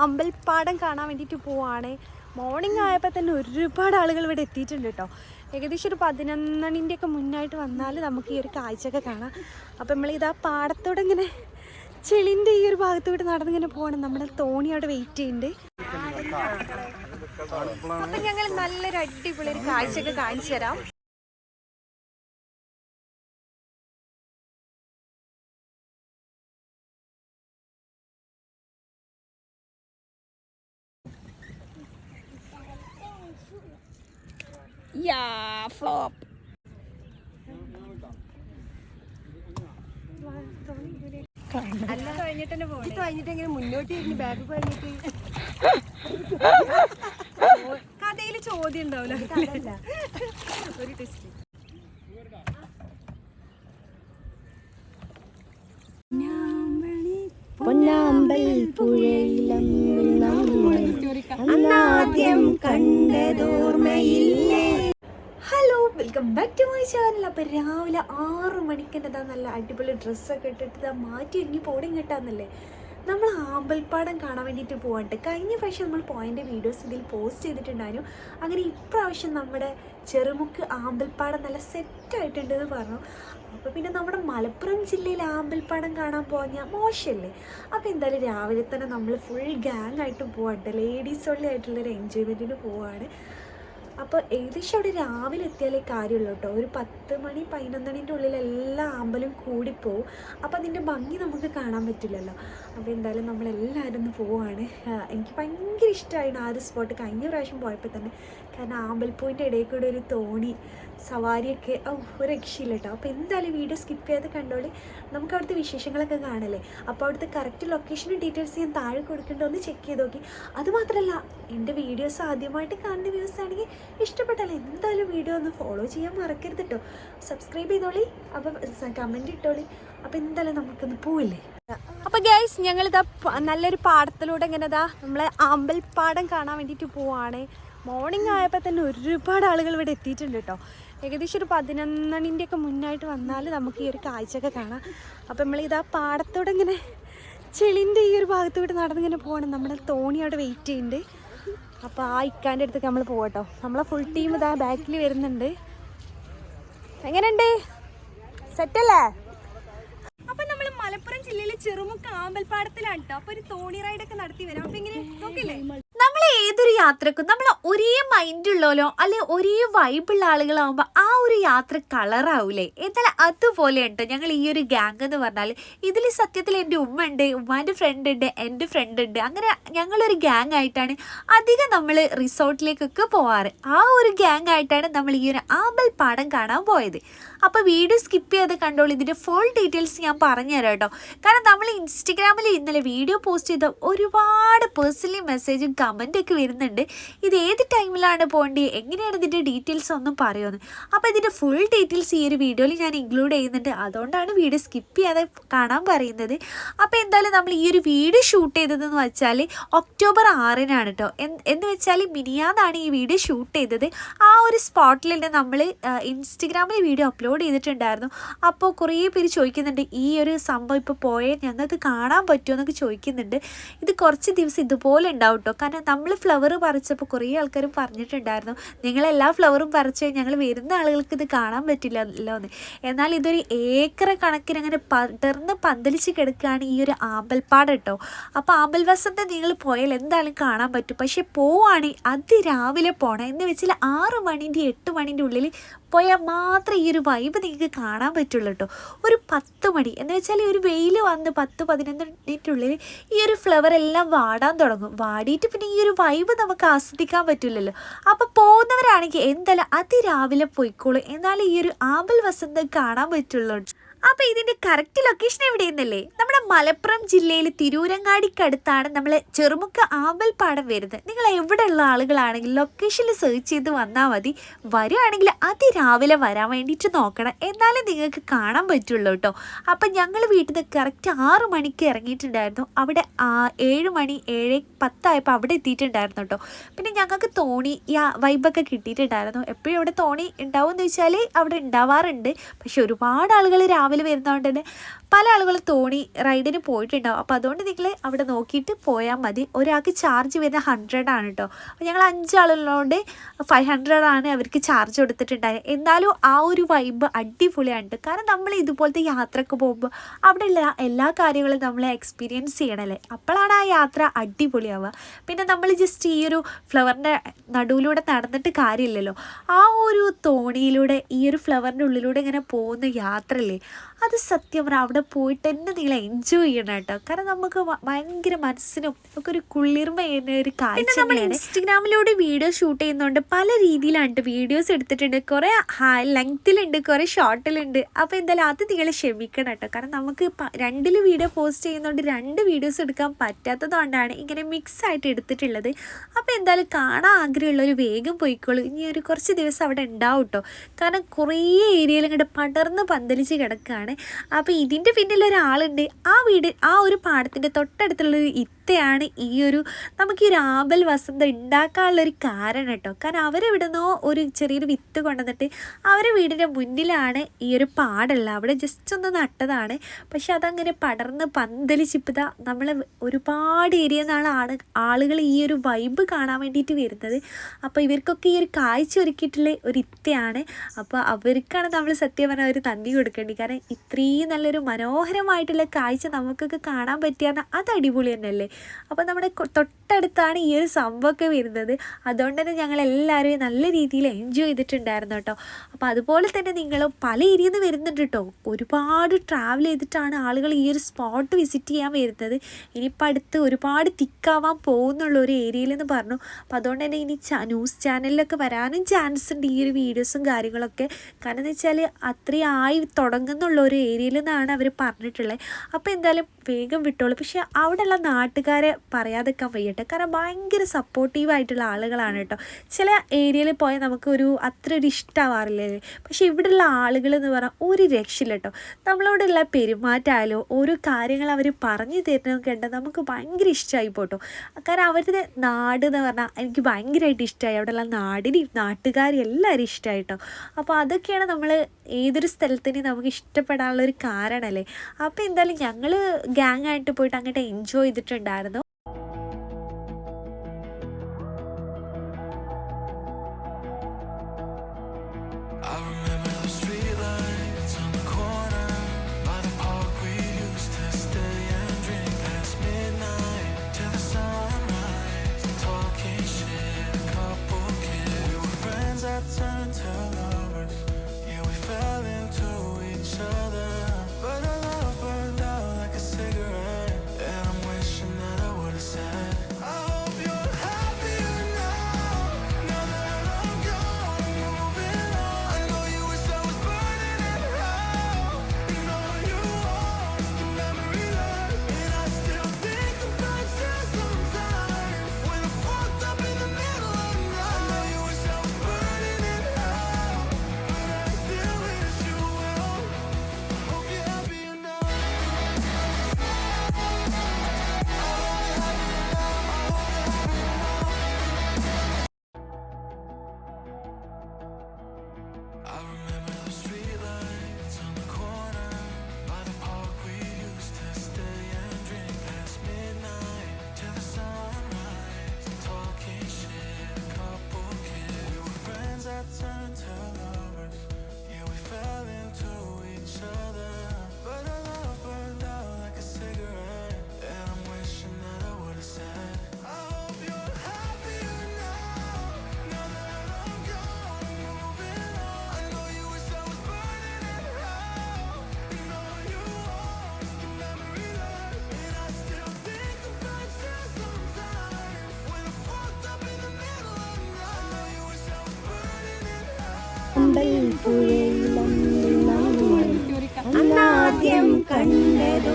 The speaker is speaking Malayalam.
അമ്പൽപ്പാടം കാണാൻ വേണ്ടിയിട്ട് പോവാണ്. മോർണിംഗ് ആയപ്പോൾ തന്നെ ഒരുപാട് ആളുകൾ ഇവിടെ എത്തിയിട്ടുണ്ട് കേട്ടോ ഏകദേശം ഒരു പതിനൊന്നണിന്റെയൊക്കെ മുന്നായിട്ട് വന്നാൽ നമുക്ക് ഈ ഒരു കാഴ്ചയൊക്കെ കാണാം. അപ്പോൾ നമ്മൾ ഇതാ പാടത്തോടെ ഇങ്ങനെ ചെളിന്റെ ഈ ഒരു ഭാഗത്തോട്ട് നടന്നിങ്ങനെ പോകണം നമ്മുടെ തോണി അവിടെ വെയിറ്റ് ചെയ്യുന്നുണ്ട് അപ്പം ഞങ്ങൾ നല്ലൊരു അടിപൊളി ഒരു കാഴ്ചയൊക്കെ കാണിച്ചു തരാം യാ ഫ്ലോപ്പ് അല്ല കഴിഞ്ഞിട്ട് തന്നെ പോകണം ഇത് കഴിഞ്ഞിട്ട് എങ്ങനെ മുന്നോട്ട് ഇരുന്ന് ബാഗ് കഴിഞ്ഞിട്ട് കഥയിൽ ചോദ്യം ഉണ്ടാവില്ല ഒരു ടെസ്റ്റ് പൊന്നാമ്പൽ അന്നാദ്യം കണ്ടതോർമ്മയില്ലേ? Welcome back to my channel. അപ്പോൾ രാവിലെ ആറ് മണിക്ക് തന്നെ നല്ല അടിപൊളി ഡ്രസ്സൊക്കെ ഇട്ടിട്ട് ഇതാ മാറ്റി ഒരുങ്ങി പോടും കിട്ടാന്നല്ലേ? നമ്മൾ ആമ്പൽപ്പാടം കാണാൻ വേണ്ടിയിട്ട് പോകാണ്ട് കഴിഞ്ഞ പ്രാവശ്യം നമ്മൾ പോയിന്റെ വീഡിയോസ് ഇതിൽ പോസ്റ്റ് ചെയ്തിട്ടുണ്ടായിരുന്നു. അങ്ങനെ ഇപ്രാവശ്യം നമ്മുടെ ചെറുമുക്ക് ആമ്പൽപ്പാടം നല്ല സെറ്റായിട്ടുണ്ട് എന്ന് പറഞ്ഞു. അപ്പോൾ പിന്നെ നമ്മുടെ മലപ്പുറം ജില്ലയിൽ ആമ്പൽപ്പാടം കാണാൻ പോകാൻ മോശമല്ലേ അപ്പോൾ എന്തായാലും രാവിലെ തന്നെ നമ്മൾ ഫുൾ ഗ്യാങ് ആയിട്ട് പോകാണ്ട് ലേഡീസ് ഒള്ളി ആയിട്ടുള്ളൊരു എൻജോയ്മെന്റിന് പോവാണ്. അപ്പോൾ ഏകദേശം അവിടെ രാവിലെ എത്തിയാലേ കാര്യമുള്ളൂ കേട്ടോ. ഒരു പത്ത് മണി പതിനൊന്നണിന്റെ ഉള്ളിൽ എല്ലാ ആമ്പലും കൂടിപ്പോവും. അപ്പോൾ അതിന്റെ ഭംഗി നമുക്ക് കാണാൻ പറ്റില്ലല്ലോ. അപ്പോൾ എന്തായാലും നമ്മളെല്ലാവരും ഒന്ന് പോവുകയാണ് എനിക്ക് ഭയങ്കര ഇഷ്ടമായിരുന്നു ആ ഒരു സ്പോട്ട് കഴിഞ്ഞ പ്രാവശ്യം പോയപ്പോൾ തന്നെ. കാരണം ആമ്പൽപ്പൂവിന്റെ ഇടയിൽ കൂടെ ഒരു തോണി സവാരിയൊക്കെ ഓ ഒരു രക്ഷയില്ല കേട്ടോ. അപ്പോൾ എന്തായാലും വീഡിയോ സ്കിപ്പ് ചെയ്ത് കണ്ടോളി. നമുക്ക് അവിടുത്തെ വിശേഷങ്ങളൊക്കെ കാണല്ലേ? അപ്പോൾ അവിടുത്തെ കറക്റ്റ് ലൊക്കേഷനും ഡീറ്റെയിൽസ് ഞാൻ താഴെ കൊടുക്കേണ്ട? ഒന്ന് ചെക്ക് ചെയ്ത് നോക്കി. അതുമാത്രമല്ല എന്റെ വീഡിയോസ് ആദ്യമായിട്ട് കാണുന്ന വ്യൂസ് ആണെങ്കിൽ ഇഷ്ടപ്പെട്ടാൽ എന്തായാലും വീഡിയോ ഒന്ന് ഫോളോ ചെയ്യാൻ മറക്കരുത് കേട്ടോ സബ്സ്ക്രൈബ് ചെയ്തോളി അപ്പം കമന്റ് ഇട്ടോളി. അപ്പം എന്തായാലും നമുക്കൊന്ന് പോവില്ലേ? അപ്പോൾ ഗൈസ് ഞങ്ങളിതാ നല്ലൊരു പാടത്തിലൂടെ ഇങ്ങനെ ഇതാ നമ്മളെ അമ്പൽപ്പാടം കാണാൻ വേണ്ടിയിട്ട് പോവാണ്. മോർണിംഗ് ആയപ്പോൾ തന്നെ ഒരുപാട് ആളുകൾ ഇവിടെ എത്തിയിട്ടുണ്ട് കേട്ടോ ഏകദേശം ഒരു പതിനൊന്നണിന്റെ ഒക്കെ മുന്നായിട്ട് വന്നാൽ നമുക്ക് ഈ ഒരു കാഴ്ചയൊക്കെ കാണാം. അപ്പം നമ്മളിതാ പാടത്തോടെ ഇങ്ങനെ ചെളിന്റെ ഈ ഒരു ഭാഗത്തോട്ട് നടന്നിങ്ങനെ പോകണം നമ്മുടെ തോണി അവിടെ വെയിറ്റ് ചെയ്യുന്നുണ്ട്. അപ്പോൾ ആ ഇക്കാന്റെ അടുത്തേക്ക് നമ്മൾ പോകട്ടോ നമ്മളെ ഫുൾ ടീം ഇതാ ബാക്കിൽ വരുന്നുണ്ട്. എങ്ങനെയുണ്ട്? സെറ്റല്ലേ അപ്പൊ നമ്മൾ മലപ്പുറം ജില്ലയിലെ ചെറുമുക്ക് ആമ്പൽപ്പാടത്തിലാണ് കേട്ടോ അപ്പൊ ഒരു തോണി റൈഡൊക്കെ നടത്തി വരാം. അപ്പൊ ഇങ്ങനെ നോക്കില്ലേ? യാത്രക്കും നമ്മൾ ഒരേ മൈൻഡ് ഉള്ളോലോ അല്ലെ ഒരേ വൈബുള്ള ആളുകളാവുമ്പോൾ ആ ഒരു യാത്ര കളറാവൂലേ എന്നാൽ അതുപോലെ ഉണ്ട് ഞങ്ങൾ ഈ ഒരു ഗ്യാങ് എന്ന് പറഞ്ഞാൽ ഇതിൽ സത്യത്തിൽ എന്റെ ഉമ്മ ഉണ്ട് ഉമ്മാന്റെ ഫ്രണ്ട് ഉണ്ട് എന്റെ ഫ്രണ്ട് ഉണ്ട്. അങ്ങനെ ഞങ്ങളൊരു ഗ്യാങ് ആയിട്ടാണ് അധികം നമ്മൾ റിസോർട്ടിലേക്കൊക്കെ പോവാറ്. ആ ഒരു ഗ്യാങ് ആയിട്ടാണ് നമ്മൾ ഈ ഒരു ആമ്പൽ പാടം കാണാൻ പോയത്. അപ്പോൾ വീഡിയോ സ്കിപ്പ് ചെയ്ത് കണ്ടോളൂ. ഇതിന്റെ ഫുൾ ഡീറ്റെയിൽസ് ഞാൻ പറഞ്ഞുതരാം കേട്ടോ. കാരണം നമ്മൾ ഇൻസ്റ്റഗ്രാമിൽ ഇന്നലെ വീഡിയോ പോസ്റ്റ് ചെയ്ത ഒരുപാട് പേഴ്സണലി മെസ്സേജും കമന്റൊക്കെ വരുന്നുണ്ട്. ഇത് ഏത് ടൈമിലാണ് പോകേണ്ടത്? എങ്ങനെയാണ് ഇതിന്റെ ഡീറ്റെയിൽസ് ഒന്നും പറയുമെന്ന് അപ്പോൾ ഇതിന്റെ ഫുൾ ഡീറ്റെയിൽസ് ഈ ഒരു വീഡിയോയിൽ ഞാൻ ഇൻക്ലൂഡ് ചെയ്യുന്നുണ്ട്. അതുകൊണ്ടാണ് വീഡിയോ സ്കിപ്പ് ചെയ്യാതെ കാണാൻ പറയുന്നത്. അപ്പോൾ എന്തായാലും നമ്മൾ ഈ ഒരു വീഡിയോ ഷൂട്ട് ചെയ്തതെന്ന് വെച്ചാൽ ഒക്ടോബർ ആറിനാണ് കേട്ടോ. എന്ന് വെച്ചാൽ മിനിയാന്നാണ് ഈ വീഡിയോ ഷൂട്ട് ചെയ്തത്. ആ ഒരു സ്പോട്ടിൽ തന്നെ നമ്മൾ ഇൻസ്റ്റഗ്രാമിൽ വീഡിയോ അപ്ലോഡ് ചെയ്തിട്ടുണ്ടായിരുന്നു അപ്പോൾ കുറേ പേര് ചോദിക്കുന്നുണ്ട് ഈ ഒരു സംഭവം ഇപ്പോൾ പോയേ ഞങ്ങൾക്ക് കാണാൻ പറ്റുമോ? എന്നൊക്കെ ചോദിക്കുന്നുണ്ട്. ഇത് കുറച്ച് ദിവസം ഇതുപോലെ ഉണ്ടാവും കേട്ടോ കാരണം നമ്മൾ ഫ്ലവർ പറിച്ചപ്പോൾ കുറേ ആൾക്കാരും പറഞ്ഞിട്ടുണ്ടായിരുന്നു നിങ്ങളെല്ലാ ഫ്ലവറും പറിച്ച് ഞങ്ങൾ വരുന്ന ആളുകൾക്ക് ഇത് കാണാൻ പറ്റില്ലല്ലോ എന്ന് എന്നാൽ ഇതൊരു ഏക്കർ കണക്കിന് അങ്ങനെ പടർന്ന് പന്തലിച്ച് കിടക്കുകയാണ് ഈ ഒരു ആമ്പൽപ്പാട് കേട്ടോ അപ്പോൾ ആമ്പൽ വസന്തം നിങ്ങൾ പോയാൽ എന്തായാലും കാണാൻ പറ്റും. പക്ഷേ പോവുകയാണെങ്കിൽ അതിരാവിലെ പോകണം എന്ന് വെച്ചാൽ ആറ് മണിന്റെ എട്ട് മണിന്റെ ഉള്ളിൽ പോയാൽ മാത്രമേ ഈ ഒരു വൈബ് നിങ്ങൾക്ക് കാണാൻ പറ്റുള്ളൂ കേട്ടോ ഒരു പത്ത് മണി എന്ന് വെച്ചാൽ ഈ ഒരു വെയിൽ വന്ന് പത്ത് പതിനൊന്ന് ഉള്ളിൽ ഈ ഒരു ഫ്ലവർ എല്ലാം വാടാൻ തുടങ്ങും. വാടിയിട്ട് പിന്നെ ഈ ഒരു വൈബ് നമുക്ക് ആസ്വദിക്കാൻ പറ്റില്ലല്ലോ. അപ്പോൾ പോകുന്നവരാണെങ്കിൽ എന്തായാലും അതിരാവിലെ പോയിക്കോളൂ. എന്നാലും ഈ ഒരു ആമ്പൽ വസന്തം കാണാൻ പറ്റുള്ളൂ അപ്പോൾ ഇതിന്റെ കറക്റ്റ് ലൊക്കേഷൻ എവിടെയെന്നല്ലേ? നമ്മുടെ മലപ്പുറം ജില്ലയിൽ തിരൂരങ്ങാടിക്കടുത്താണ് നമ്മൾ ചെറുമുക്ക് ആമ്പൽപ്പാടം വരുന്നത്. നിങ്ങൾ എവിടെ എവിടെയുള്ള ആളുകളാണെങ്കിൽ ലൊക്കേഷനിൽ സെർച്ച് ചെയ്ത് വന്നാൽ മതി. വരുവാണെങ്കിൽ അതിരാവിലെ വരാൻ വേണ്ടിയിട്ട് നോക്കണം. എന്നാലേ നിങ്ങൾക്ക് കാണാൻ പറ്റുള്ളൂ കേട്ടോ. അപ്പം ഞങ്ങൾ വീട്ടിൽ നിന്ന് കറക്റ്റ് ആറ് മണിക്ക് ഇറങ്ങിയിട്ടുണ്ടായിരുന്നു. അവിടെ ഏഴ് മണി ഏഴ് പത്തായപ്പോൾ അവിടെ എത്തിയിട്ടുണ്ടായിരുന്നു കേട്ടോ. പിന്നെ ഞങ്ങൾക്ക് തോണി ആ വൈബൊക്കെ കിട്ടിയിട്ടുണ്ടായിരുന്നു. എപ്പോഴും അവിടെ തോണി ഉണ്ടാവുമെന്ന് വെച്ചാൽ അവിടെ ഉണ്ടാവാറുണ്ട്. പക്ഷെ ഒരുപാട് ആളുകൾ രാവിലെ വരുന്നതുകൊണ്ട് തന്നെ പല ആളുകളും തോണി റൈഡിന് പോയിട്ടുണ്ടാവും. അപ്പോൾ അതുകൊണ്ട് നിങ്ങൾ അവിടെ നോക്കിയിട്ട് പോയാൽ മതി. ഒരാൾക്ക് ചാർജ് വരുന്ന ഹൺഡ്രഡ് ആണ് കേട്ടോ അപ്പോൾ ഞങ്ങൾ അഞ്ചാളുള്ളതുകൊണ്ട് ഫൈവ് ഹൺഡ്രഡ് ആണ് അവർക്ക് ചാർജ് കൊടുത്തിട്ടുണ്ടായത്. എന്നാലും ആ ഒരു വൈബ് അടിപൊളിയാണ്. കാരണം നമ്മൾ ഇതുപോലത്തെ യാത്രയ്ക്ക് പോകുമ്പോൾ അവിടെയുള്ള എല്ലാ കാര്യങ്ങളും നമ്മൾ എക്സ്പീരിയൻസ് ചെയ്യണല്ലേ? അപ്പോഴാണ് ആ യാത്ര അടിപൊളിയാവുക. പിന്നെ നമ്മൾ ജസ്റ്റ് ഈ ഒരു ഫ്ലവറിന്റെ നടുവിലൂടെ നടന്നിട്ട് കാര്യമില്ലല്ലോ. ആ ഒരു തോണിയിലൂടെ ഈ ഒരു ഫ്ലവറിന്റെ ഉള്ളിലൂടെ ഇങ്ങനെ പോകുന്ന യാത്രയില്ലേ? അത് സത്യം പറഞ്ഞാൽ അവിടെ പോയിട്ട് തന്നെ നിങ്ങൾ എൻജോയ് ചെയ്യണം കേട്ടോ. കാരണം നമുക്ക് ഭയങ്കര മനസ്സിനും ഒക്കെ ഒരു കുളിർമ ചെയ്യുന്ന ഒരു കാഴ്ച നമ്മൾ ഇൻസ്റ്റഗ്രാമിലൂടെ വീഡിയോ ഷൂട്ട് ചെയ്യുന്നതുകൊണ്ട് പല രീതിയിലാണ് വീഡിയോസ് എടുത്തിട്ടുണ്ട്. കുറേ ലെങ്ത്തിലുണ്ട് കുറേ ഷോർട്ടിലുണ്ട് അപ്പോൾ എന്തായാലും അത് നിങ്ങളെ ക്ഷമിക്കണം കേട്ടോ. കാരണം നമുക്ക് രണ്ടിൽ വീഡിയോ പോസ്റ്റ് ചെയ്യുന്നതുകൊണ്ട് രണ്ട് വീഡിയോസ് എടുക്കാൻ പറ്റാത്തതുകൊണ്ടാണ് ഇങ്ങനെ മിക്സ് ആയിട്ട് എടുത്തിട്ടുള്ളത്. അപ്പോൾ എന്തായാലും കാണാൻ ആഗ്രഹമുള്ളവർ വേഗം പോയിക്കോളൂ. ഇനി ഒരു കുറച്ച് ദിവസം അവിടെ ഉണ്ടാവും കേട്ടോ. കാരണം കുറേ ഏരിയയിൽ ഇങ്ങോട്ട് പടർന്ന് പന്തലിച്ച് കിടക്കുകയാണ് അപ്പോൾ ഇതിന്റെ പിന്നിൽ ഒരാളുണ്ട് ആ വീട് ആ ഒരു പാടത്തിന്റെ തൊട്ടടുത്തുള്ളൊരു ഇത്തയാണ് ഈ ഒരു നമുക്ക് ഈ ഒരു ആമ്പൽ വസന്തം ഉണ്ടാക്കാനുള്ളൊരു കാരണം കേട്ടോ. കാരണം അവരെവിടുന്നോ ഒരു ചെറിയൊരു വിത്ത് കൊണ്ടുവന്നിട്ട് അവരെ വീടിന്റെ മുന്നിലാണ് ഈ ഒരു പാടുള്ളത്. അവിടെ ജസ്റ്റ് ഒന്ന് നട്ടതാണ്. പക്ഷെ അതങ്ങനെ പടർന്ന് പന്തലിച്ചിപ്പതാ നമ്മൾ ഒരുപാട് ഏരിയ ആൾ ആളുകൾ ഈ ഒരു വൈബ് കാണാൻ വേണ്ടിയിട്ട് വരുന്നത്. അപ്പോൾ ഇവർക്കൊക്കെ ഈ ഒരു കാഴ്ച ഒരുക്കിയിട്ടുള്ള ഒരു ഇത്തയാണ്. അപ്പോൾ അവർക്കാണ് നമ്മൾ സത്യം പറഞ്ഞാൽ ഒരു നന്ദി കൊടുക്കേണ്ടത് കാരണം ഇത്രയും നല്ലൊരു മനോഹരമായിട്ടുള്ള കാഴ്ച നമുക്കൊക്കെ കാണാൻ പറ്റിയാൽ അത് അടിപൊളി തന്നെയല്ലേ? അപ്പോൾ നമ്മുടെ തൊട്ടടുത്താണ് ഈ ഒരു സംഭവമൊക്കെ വരുന്നത്. അതുകൊണ്ട് തന്നെ ഞങ്ങളെല്ലാവരും നല്ല രീതിയിൽ എൻജോയ് ചെയ്തിട്ടുണ്ടായിരുന്നു കേട്ടോ. അപ്പോൾ അതുപോലെ തന്നെ നിങ്ങൾ പല ഏരിയയിൽ നിന്ന് വരുന്നുണ്ട് കേട്ടോ. ഒരുപാട് ട്രാവൽ ചെയ്തിട്ടാണ് ആളുകൾ ഈ ഒരു സ്പോട്ട് വിസിറ്റ് ചെയ്യാൻ വരുന്നത്. ഇനിയിപ്പോൾ അടുത്ത് ഒരുപാട് തിക്കാവാൻ പോകുന്നുള്ള ഒരു ഏരിയയിൽ എന്ന് പറഞ്ഞു. അപ്പോൾ അതുകൊണ്ട് തന്നെ ഇനി ന്യൂസ് ചാനലിലൊക്കെ വരാനും ചാൻസ് ഉണ്ട് ഈ ഒരു വീഡിയോസും കാര്യങ്ങളൊക്കെ. കാരണം എന്ന് വെച്ചാൽ അത്രയും ആയി തുടങ്ങുന്നുള്ള ഒരു ഏരിയയിൽ നിന്നാണ് അവർ പറഞ്ഞിട്ടുള്ളത് അപ്പോൾ എന്തായാലും വേഗം വിട്ടോളൂ. പക്ഷേ അവിടെയുള്ള നാട്ടുകാരെ പറയാതെക്കാൻ വയ്യട്ടെ. കാരണം ഭയങ്കര സപ്പോർട്ടീവായിട്ടുള്ള ആളുകളാണ് കേട്ടോ. ചില ഏരിയയിൽ പോയാൽ നമുക്കൊരു അത്ര ഒരു ഇഷ്ടമാവാറില്ലേ പക്ഷേ ഇവിടെയുള്ള ആളുകൾ എന്ന് പറഞ്ഞാൽ ഒരു രക്ഷയില്ല കേട്ടോ. നമ്മളോടുള്ള പെരുമാറ്റമായാലോ ഓരോ കാര്യങ്ങൾ അവർ പറഞ്ഞു തരുന്നതൊക്കെ ഉണ്ട് നമുക്ക് ഭയങ്കര ഇഷ്ടമായി പോട്ടോ. കാരണം അവരുടെ നാട് എന്ന് പറഞ്ഞാൽ എനിക്ക് ഭയങ്കരമായിട്ട് ഇഷ്ടമായി. അവിടെയുള്ള നാടിനെയും നാട്ടുകാരും എല്ലാവരും ഇഷ്ടമായി കേട്ടോ. അപ്പോൾ അതൊക്കെയാണ് നമ്മൾ ഏതൊരു സ്ഥലത്തിനും നമുക്ക് ഇഷ്ടപ്പെടാനുള്ള ഒരു കാരണമല്ലേ അപ്പോൾ എന്തായാലും ഞങ്ങൾ ഗ്യാങ് ആയിട്ട് പോയിട്ട് അങ്ങോട്ട് എൻജോയ് ചെയ്തിട്ടുണ്ടായിരുന്നു. Ricardo അമ്പൽപ്പുഴയിലന്ന് നമ്മൾ അന്നാദ്യം കണ്ടതോ